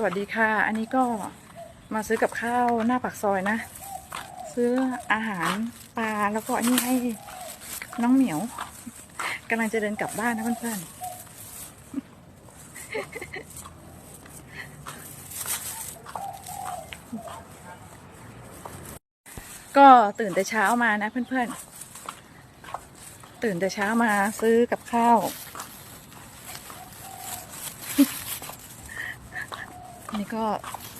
สวัสดีค่ะ อันนี้ก็มาซื้อกับข้าวหน้าปากซอยนะ ซื้ออาหารปลาแล้วก็อันนี้ให้น้องเหมียวกำลังจะเดินกลับบ้านนะเพื่อนๆ ก็ตื่นแต่เช้ามานะเพื่อนๆ ตื่นแต่เช้ามาซื้อกับข้าว นี่ก็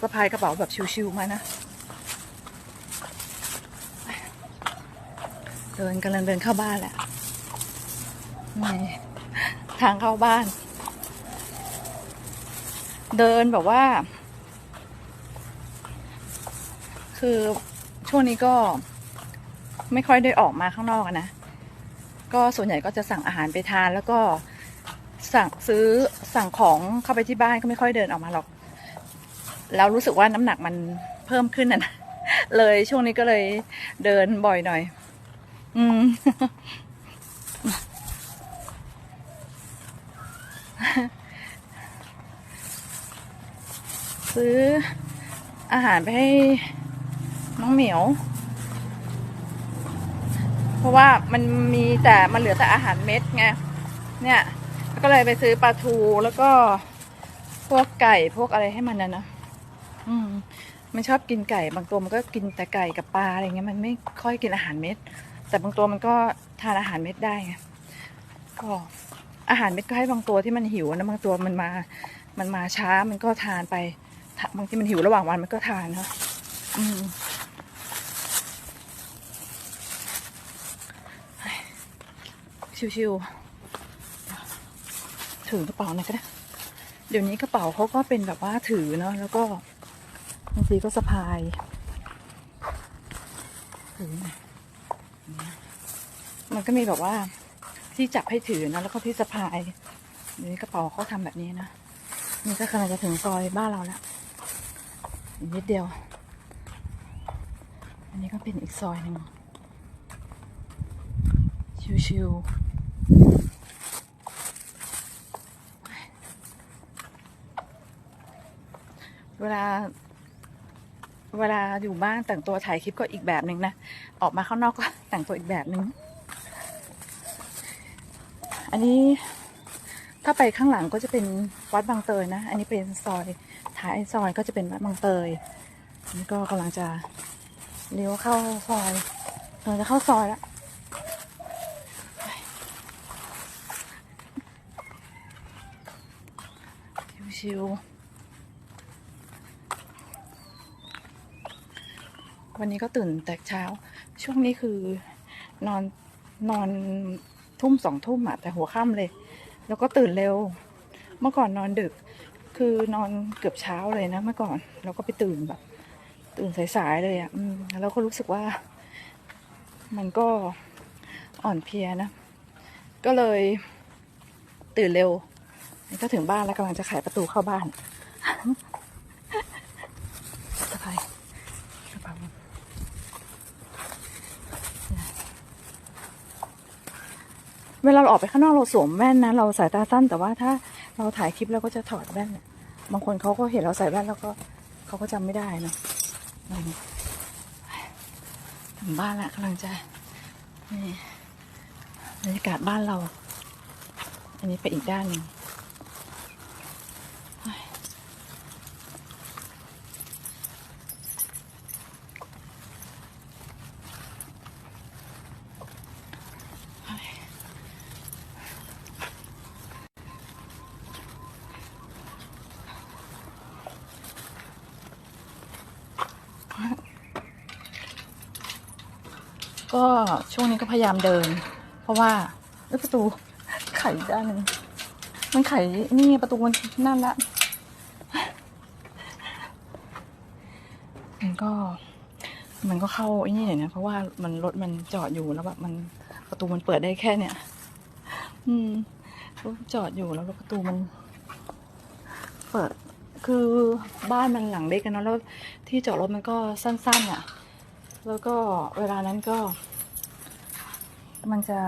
สะพายกระเป๋าแบบชิวๆมานะ เดินกำลังเดินเข้าบ้านแหละนี่ทางเข้าบ้าน เดินแบบว่า คือช่วงนี้ก็ไม่ค่อยได้ออกมาข้างนอกนะ ก็ส่วนใหญ่ก็จะสั่งอาหารไปทานแล้วก็สั่งซื้อสั่งของเข้าไปที่บ้านก็ไม่ค่อยเดินออกมาหรอก แล้วรู้สึกว่าน้ำหนักมันเพิ่มขึ้นนะนะเลยช่วงนี้ก็เลยเดินบ่อยหน่อย อืมซื้ออาหารไปให้น้องเหมียว เพราะว่ามันมีแต่มันเหลือแต่อาหารเม็ดไง เนี่ย ก็เลยไปซื้อปลาทูแล้วก็พวกไก่พวกอะไรให้มันนะนะ อืมมันชอบกินไก่ บางตัวมันก็กินแต่ไก่กับปลาอะไรเงี้ยมันไม่ค่อยกินอาหารเม็ด แต่บางตัวมันก็ทานอาหารเม็ดได้ไงก็อาหารเม็ดก็ให้บางตัวที่มันหิวนะบางตัวมันมา มันมาช้ามันก็ทานไปบางที่มันหิวระหว่างวันมันก็ทานนะอืมชิวๆถือกระเป๋าหน่อยก็ได้ เดี๋ยวนี้กระเป๋าเขาก็เป็นแบบว่าถือเนาะแล้วก็างทีก็สะพายถือมันก็มีแบบว่าที่จับให้ถือนะ แล้วก็ที่สะพายเดี๋ยวนี้กระเป๋าเขาทำแบบนี้นะนี่ก็กำลังจะถึงซอยบ้านเราแล้วอีกนิดเดียว อันนี้ก็เป็นอีกซอยหนึ่งชิวๆเวลา เวลาอยู่บ้านแต่งตัวถ่ายคลิปก็อีกแบบหนึ่งนะ ออกมาข้างนอกก็แต่งตัวอีกแบบหนึ่งอันนี้ถ้าไปข้างหลังก็จะเป็นวัดบางเตยนะ อันนี้เป็นซอยท้ายซอยก็จะเป็นวัดบางเตยนนี้ก็กำลังจะเลี้ยวเข้าซอยกำลังจะเข้าซอยแล้วชิวๆ วันนี้ก็ตื่นแต่เช้า ช่วงนี้คือนอนนอนทุ่มสองทุ่มอะแต่หัวค่ำเลย แล้วก็ตื่นเร็ว เมื่อก่อนนอนดึก คือนอนเกือบเช้าเลยนะ เมื่อก่อน แล้วก็ไปตื่นแบบ ตื่นสายๆเลยอะอืมแล้วก็รู้สึกว่า มันก็อ่อนเพลียนะ ก็เลยตื่นเร็วก็ถึงบ้านแล้วกำลังจะไขประตูเข้าบ้าน สะพายกระเป๋า เวลาเราออกไปข้างนอกเราสวมแว่นนะ เราสายตาสั้นแต่ว่าถ้าเราถ่ายคลิปเราก็จะถอดแว่นบางคนเขาก็เห็นเราใส่แว่นแล้วก็เขาก็จำไม่ได้นะถึงบ้านละกำลังจะนี่บรรยากาศบ้านเรา อันนี้ไปอีกด้านหนึ่ง ก็ ช่วงนี้ก็พยายามเดิน เพราะว่าเอ้ยประตูไขด้านหนึงมันไขนี่ประตูมันนั่นละมันก็ มันก็เข้าไอ้นี่หน่อยนะเพราะว่ามันรถมันจอดอยู่แล้วแบบมันประตูมันเปิดได้แค่เนี่ย อืมรถจอดอยู่แล้วประตูมัน เปิด คือบ้านมันหลังเล็กกันเนาะแล้วที่จอดรถมันก็สั้นๆอะ แล้วก็เวลานั้นก็ มันจะ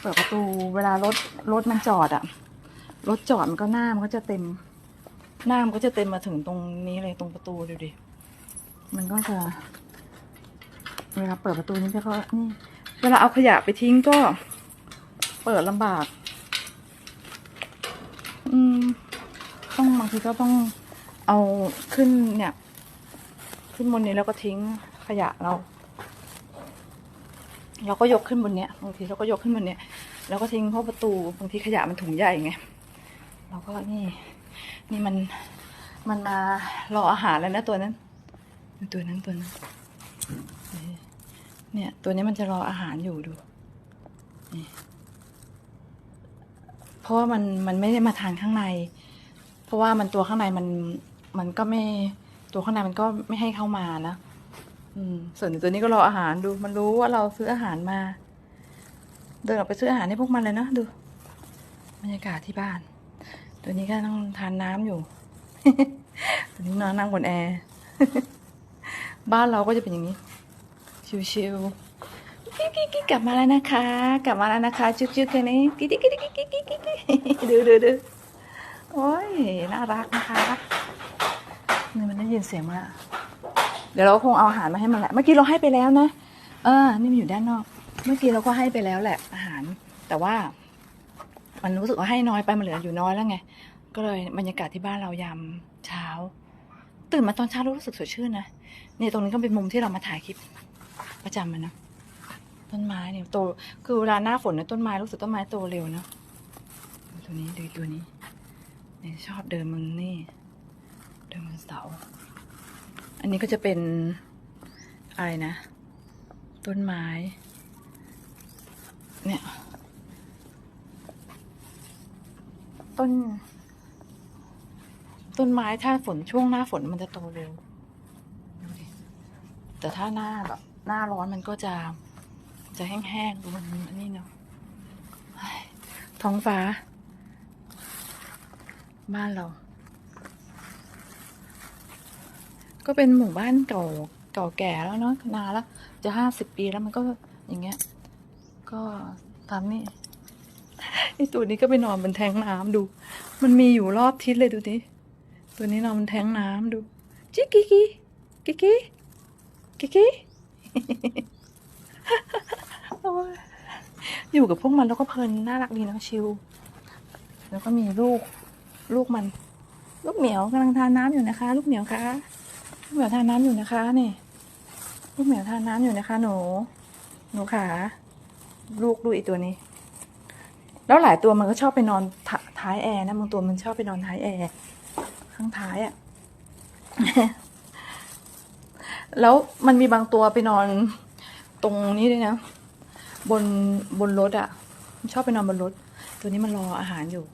เปิดประตูเวลารถรถมันจอดอะรถจอดมันก็หน้ามันก็จะเต็ม หน้ามันก็จะเต็มมาถึงตรงนี้เลยตรงประตูดูดิมันก็จะเวลาเปิดประตูนี้ก็นี่เวลาเอาขยะไปทิ้งก็ เปิดลำบาก อืม ต้องบางทีก็ต้องเอาขึ้นเนี่ย ขึ้นบนนี้แล้วก็ทิ้งขยะเรา เราก็ยกขึ้นบนเนี้ยบางทีเราก็ยกขึ้นบนเนี้ยแล้วก็ทิ้งเพราะประตูบางทีขยะมันถุงใหญ่ไงเราก็นี่นี่มันมันมารออาหารแล้วนะตัวนั้น ตัวนั้นตัวนั้นเนี่ย ตัวนี้มันจะรออาหารอยู่ดูเพราะว่ามันมันไม่ได้มาทานข้างใน เพราะว่ามันตัวข้างในมันมันก็ไม่ตัวข้างในมันก็ไม่ให้เข้ามานะ ส่วนตัวนี้ก็รออาหารดู มันรู้ว่าเราซื้ออาหารมา เดินออกไปซื้ออาหารให้พวกมันเลยนะดูบรรยากาศที่บ้าน ตัวนี้ก็นั่งทานน้ำอยู่ ตัวนี้นอนนั่งบนแอร์บ้านเราก็จะเป็นอย่างนี้ ชิวๆกิ๊กกิ๊กกลับมาแล้วนะคะ กลับมาแล้วนะคะจุ๊กจุ๊กแค่นี้กิ๊กกิ๊กกิ๊กกิ๊กกิ๊กกิ๊กกิ๊กดูดูดูโอ้ยน่ารักนะคะนี่มันได้ยินเสียงมา เดี๋ยวเราคงเอาอาหารมาให้มันแหละ เมื่อกี้เราให้ไปแล้วนะ เออ นี่มันอยู่ด้านนอก เมื่อกี้เราก็ให้ไปแล้วแหละ อาหาร แต่ว่า มันรู้สึกว่าให้น้อยไปมันเหลืออยู่น้อยแล้วไง ก็เลยบรรยากาศที่บ้านเรายามเช้า ตื่นมาตอนเช้ารู้สึกสดชื่นนะ เนี่ยตรงนี้ก็เป็นมุมที่เรามาถ่ายคลิปประจำมันนะ ต้นไม้เนี่ยโต คือเวลาหน้าฝนเนี่ยต้นไม้รู้สึกต้นไม้โตเร็วนะตัวนี้ดูตัวนี้เนี่ยชอบเดินมึงนี่ เดินบนเสา อันนี้ก็จะเป็นอะไรนะ ต้นไม้ เนี่ย ต้น ต้นไม้ถ้าฝนช่วงหน้าฝนมันจะโตเร็วแต่ถ้าหน้าแบบหน้าร้อนมันก็จะจะแห้งๆดูมันนี้เนาะท้องฟ้า บ้านเรา ก็เป็นหมู่บ้านเก่าเก่าแก่แล้วเนาะนานแล้วจะห้าสิบปีแล้วมันก็อย่างเงี้ย ก็ตามนี่ไอตัวนี้ก็ไปนอนบนแทงน้ำดู มันมีอยู่รอบทิศเลยดูดิตัวนี้นอนบนแทงน้ำดูจิกกิกิกิกิกิกิโอ้ยอยู่กับพวกมันแล้วก็เพลินน่ารักดีนะชิลแล้วก็มีลูก ลูกมัน ลูกเหมียวกำลังทานน้ำอยู่นะคะ ลูกเหมียวคะ ลูกเหมียวทานน้ำอยู่นะคะนี่ลูกเหมียวทานน้ำอยู่นะคะ หนู หนูขาลูกดูอีตัวนี้ แล้วหลายตัวมันก็ชอบไปนอนท้ายแอร์นะบางตัวมันชอบไปนอนท้ายแอร์ข้างท้ายอะ่ะแล้วมันมีบางตัวไปนอนตรงนี้ด้วยนะ บนบนรถอะ่ะมันชอบไปนอนบนรถ ตัวนี้มันรออาหารอยู่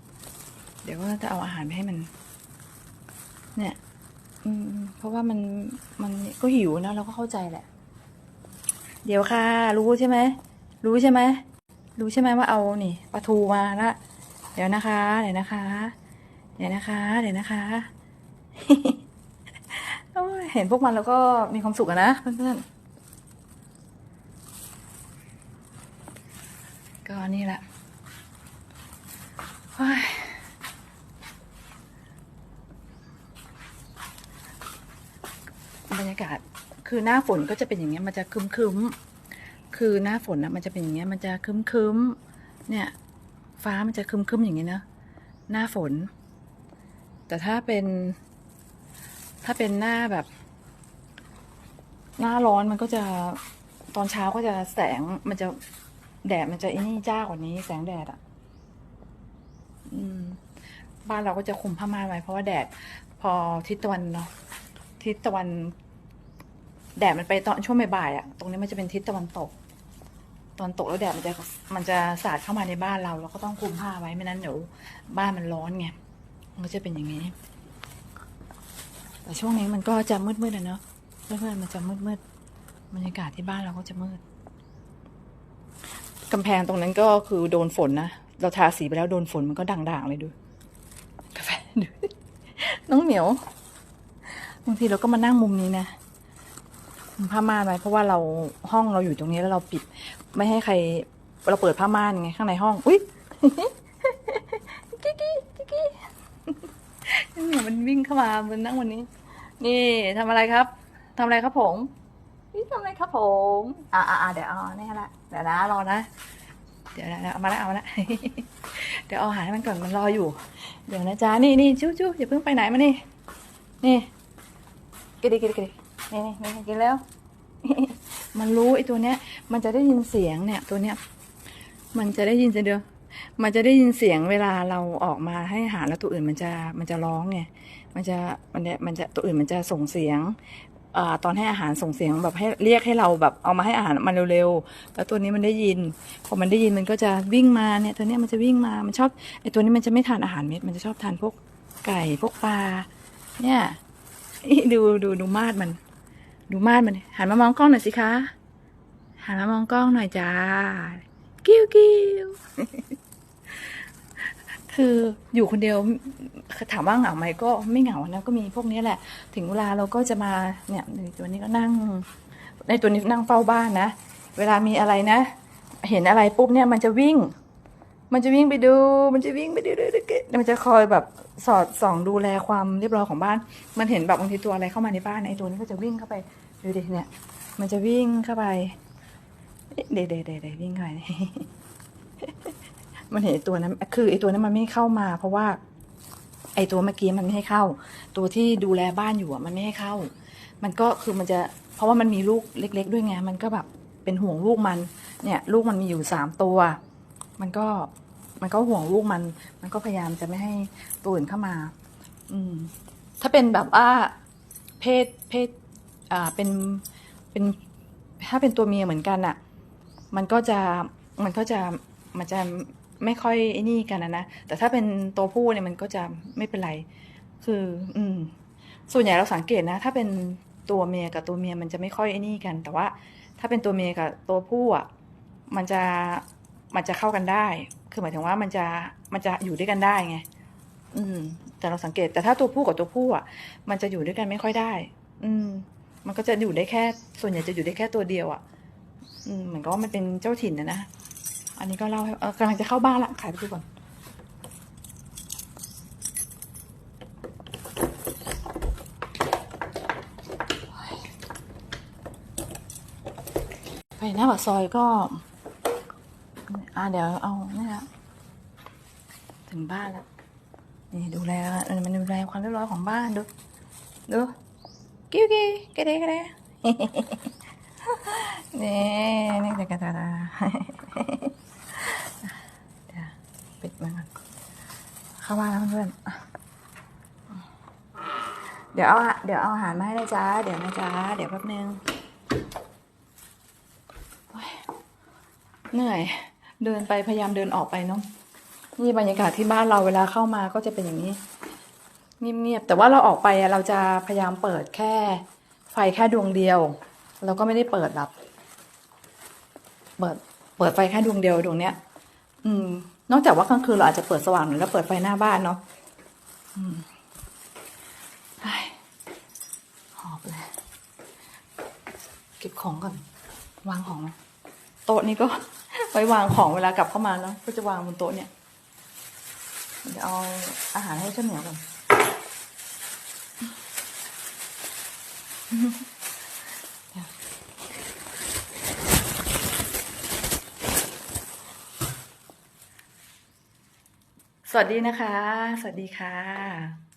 เดี๋ยวก็จะเอาอาหารไปให้มัน เนี่ย อืมเพราะว่ามันมันก็หิวนะเราก็เข้าใจแหละ เดี๋ยวค่ะ รู้ใช่ไหมรู้ใช่ไหมรู้ใช่ไหมว่าเอานี่ปลาทูมาละเดี๋ยวนะคะเดี๋ยวนะคะ เดี๋ยวนะคะ เดี๋ยวนะคะเห็นพวกมันแล้วก็มีความสุขอะนะเพื่อนๆก็นี่แหละโอ้ย บรรยากาศ คือหน้าฝนก็จะเป็นอย่างเงี้ยมันจะครึ้มคือหน้าฝนนะมันจะเป็นอย่างเงี้ยมันจะครึ้มเนี่ย ฟ้ามันจะครึ้มอย่างเงี้ยนะหน้าฝน แต่ถ้าเป็น ถ้าเป็นหน้าแบบ หน้าร้อนมันก็จะตอนเช้าก็จะแสงมันจะแดดมันจะไอ้นี่จ้ากว่านี้ แสงแดดอะ่ะ อืม บ้านเราก็จะคุมผ้าม่านไว้เพราะว่าแดด พอทิศตะวันเนาะทิศตะวัน แดดมันไปตอนช่วงบ่ายๆอะ่ะ ตรงนี้มันจะเป็นทิศตะวันตก ตอนตกแล้วแดดมันจะมันจะสาดเข้ามาในบ้านเราเราก็ต้องคลุมผ้าไว้ไม่นั้นเดี๋ยวบ้านมันร้อนไง มันจะเป็นอย่างนี้ แต่ช่วงนี้มันก็จะมืดๆอะเนาะเพื่อนๆมันจะมืดๆบรรยากาศที่บ้านเราก็จะมืดกำแพงตรงนั้นก็คือโดนฝนนะ เราทาสีไปแล้วโดนฝนมันก็ด่างๆเลยดูกาแฟดูน้องเหมียวบางทีเราก็มานั่งมุมนี้นะ ผ้าม่านไว้เพราะว่าเราห้องเราอยู่ตรงนี้แล้วเราปิด ไม่ให้ใครเราเปิดผ้าม่านไงข้างในห้อง อุ้ยกิ๊กกิ๊กกิ๊กกิ๊กเนี่ยมันวิ่งเข้ามามันนั่งวันนี้ นี่ทำอะไรครับทำอะไรครับผมนี่ทำอะไรครับผม อ่าอ่าเดี๋ยวเอานี่ละเดี๋ยวนะรอนะ เดี๋ยวนะเอามาละเอามาละเดี๋ยวเอาอหาให้มันก่อนมันรออยู่ เดี๋ยวนะจ๊ะนี่นี่จู้จู้อย่าเพิ่งไปไหนมานี่ นี่กินดิกินดิกินดิ นี่นี่กินแล้ว มันรู้ไอ้ตัวเนี้ย มันจะได้ยินเสียงเนี่ย ตัวเนี้ย มันจะได้ยินเสียงเดียวมันจะได้ยินเสียงเวลาเราออกมาให้อาหารแล้วตัวอื่นมันจะมันจะร้องไง มันจะมันเนี่ยมันจะตัวอื่นมันจะส่งเสียงอตอนให้อาหารส่งเสียงแบบให้เรียกให้เราแบบเอามาให้อาหารมันเร็วๆ แล้วตัวนี้มันได้ยิน พอมันได้ยินมันก็จะวิ่งมาเนี่ยตัวเนี้ยมันจะวิ่งมา มันชอบไอ้ตัวนี้มันจะไม่ทานอาหารเม็ด มันจะชอบทานพวกไก่พวกปลา เนี่ยดูดูดูมาดมัน ดูม่าดมันหันมามองกล้องหน่อยสิคะหันมามองกล้องหน่อยจ้ากิ้วกิ้วคืออยู่คนเดียวถามว่าเหงาไหมก็ไม่เหงานะก็มีพวกนี้แหละ ถึงเวลาเราก็จะมาเนี่ยในตัวนี้ก็นั่ง ในตัวนี้นั่งเฝ้าบ้านนะ เวลามีอะไรนะ เห็นอะไรปุ๊บเนี่ยมันจะวิ่ง มันจะวิ่งไปดู มันจะวิ่งไปดูดูดูดูมันจะคอยแบบสอดส่องดูแลความเรียบร้อยของบ้าน มันเห็นแบบบางทีตัวอะไรเข้ามาในบ้านไอ้ตัวนี้ก็จะวิ่งเข้าไปดูดิเนี่ย มันจะวิ่งเข้าไป เดเดเดเดวิ่งเข้าไปมันเห็นตัวนั้น คือไอ้ตัวนั้นมันไม่เข้ามา เพราะว่า ไอ้ตัวเมื่อกี้มันไม่ให้เข้า ตัวที่ดูแลบ้านอยู่อะมันไม่ให้เข้า มันก็คือมันจะ เพราะว่ามันมีลูกเล็ก ๆ ด้วยไง มันก็แบบเป็นห่วงลูกมัน เนี่ย ลูกมันมีอยู่สามตัว มันก็มันก็ห่วงลูกมัน มันก็พยายามจะไม่ให้ตัวอื่นเข้ามา อืม ถ้าเป็นแบบว่าเพศเพศ อ่าเป็นเป็น ถ้าเป็นตัวเมียเหมือนกันอะมันก็จะมันก็จะมันจะไม่ค่อยไอ้นี่กันนะนะแต่ถ้าเป็นตัวผู้เนี่ยมันก็จะไม่เป็นไร คือ อืม ส่วนใหญ่เราสังเกตนะ ถ้าเป็นตัวเมียกับตัวเมียมันจะไม่ค่อยไอ้นี่กัน แต่ว่า ถ้าเป็นตัวเมียกับตัวผู้อะ มันจะ มันจะเข้ากันได้ คือหมายถึงว่ามันจะมันจะอยู่ด้วยกันได้ไง อืม แต่เราสังเกตแต่ถ้าตัวผู้กับตัวผู้อะ มันจะอยู่ด้วยกันไม่ค่อยได้ อืม มันก็จะอยู่ได้แค่ ส่วนใหญ่จะอยู่ได้แค่ตัวเดียวอะ อืมเหมือนกับว่ามันเป็นเจ้าถิ่นนะนะอันนี้ก็เล่าให้เออกำลังจะเข้าบ้านละขายไปดูก่อนไปหน้าปากซอยก็ อ่าเดี๋ยวเอาเนี่ยนะถึงบ้านแล้ว นี่ดูแลมันดูแลความเรียบร้อยของบ้านดู ดูกิ้วกิ้วกระเดกระเดนี่นี่กระดาษเดี๋ยวปิดมันก่อนเข้าบ้านแล้วเพื่อนเดี๋ยวเอาเดี๋ยวเอาอาหารมาให้นะจ๊ะเดี๋ยวนะจ๊ะเดี๋ยวแป๊บนึงเหนื่อย เดินไปพยายามเดินออกไปเนาะนี่บรรยากาศที่บ้านเราเวลาเข้ามาก็จะเป็นอย่างนี้เงียบๆแต่ว่าเราออกไปเราจะพยายามเปิดแค่ ไฟแค่ดวงเดียว เราก็ไม่ได้เปิดแบบเปิดเปิดไฟแค่ดวงเดียวดวงเนี้ย อืม นอกจากว่ากลางคืนเราอาจจะเปิดสว่างหน่อยแล้วเปิดไฟหน้าบ้านเนาะอืมไอ้หอบเลยเก็บของก่อน วางของ โต๊ะนี้ก็ไว้วางของเวลากลับเข้ามาเนาะก็จะวางบนโต๊ะเนี่ยเดี๋ยวเอาอาหารให้เจ้าเหมียวก่อนสวัสดีนะคะ สวัสดีค่ะ